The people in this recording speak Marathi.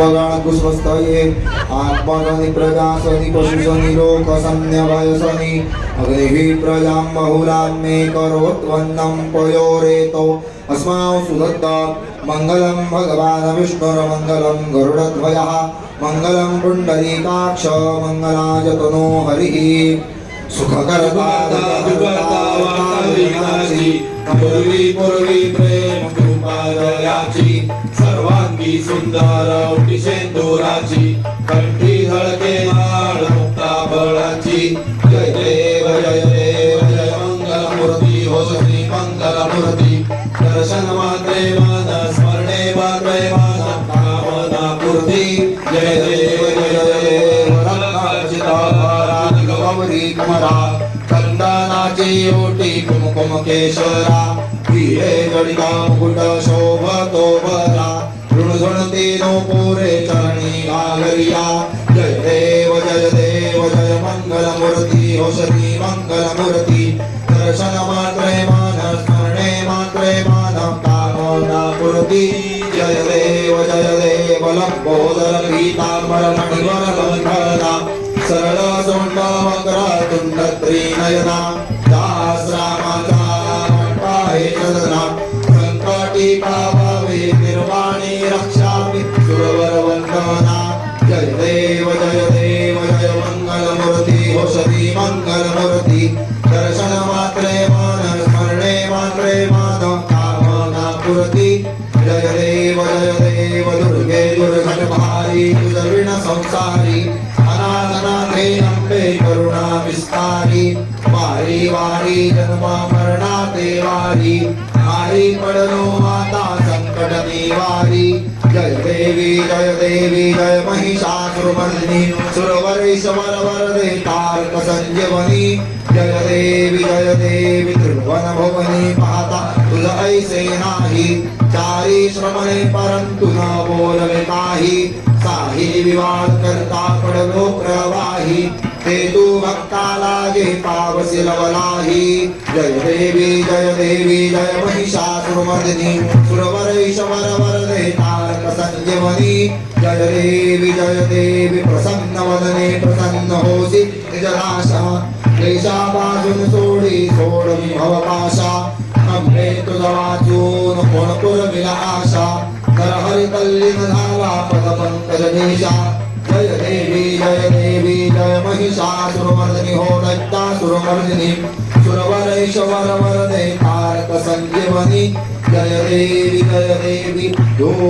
स्वगण कुस्मस्तये आत्मगनि प्रजासनि पशुसनि लोकसन्न्यभयसनि अग्निः प्रजां बहुलां मे करोत्वन्नं पयोरेतो। अस्मां सुदत्त। मङ्गलं भगवान् विष्णुरमङ्गलं गरुडध्वजः मङ्गलं पुण्डरीकाक्ष मङ्गलाजतनो हरिः। सुखकरतादुकरतावादिनाची पूर्वी पूर्वी प्रेम। सर्वांगी सुंदर उटी शेंदुराची कंठी हळके माळ मुक्ता बळाची. जय देव जय देव जय मंगल मूर्ती हो श्री मंगल मूर्ती दर्शन मात्रे मान स्मरणे मात्रे मान कामना पूर्ती. जय देव जय देव रत्नाचिताभरा गौरी कुमरा. चंदनाची ओटी कुमकुम केशरा. हिरे गणिका मुकुट शोभतो बरा. नो पुरे चरणी घालरिया जय देव जय देव जय मंगल मूर्ती हो श्री मंगल मूर्ती दर्शन मात्रे मान स्मरणे मात्रे मान कामना पूर्ती जय देव जय देव लंबोदर पीतांबर मणिवर बंधना सरळ सोंड मकरा तुंड त्रिनयना मात्रे मान कामना पूर्ती जय देव जय देव दुर्गे दुर्घट भारी तुझविण संसारी अनाथनाथे अंबे करुणा विस्तारी वारी वारी जन्म मरणा देवारी मारी पडलो माता संकट निवारी जय देवी जय देवी जय महिषासुरमर्दिनी सुरवरेश्वर वरदे तारक संजीवनी जय देवी जय देवी त्रिभुवन भुवनी पाहता तुझ ऐसे नाही। चारी श्रमणे परंतु न बोलवे काही। काही विवाद करता पडलो प्रवाही। ते तू भक्ताला जे पावसी लवलाही। जय देवी जय देवी जय महिषासुरमर्दिनी सुरवरेश्वर वरदे तारक जय देवी जय देवी प्रसन्न वदने प्रसन्न होसी निजलाशा क्लेशापासून सोडी सोडमी भवपाशा नम्रे तुझ वाचून कोण पुरविला आशा तर हरी तल्लीन झाला पद पंकज निशा जय देवी जय देवी जय महिषासुरमर्दिनी हो दैत्यासुरमर्दिनी सुरवरेश्वर वरदे तारक संजीवनी जय देवी जय देवी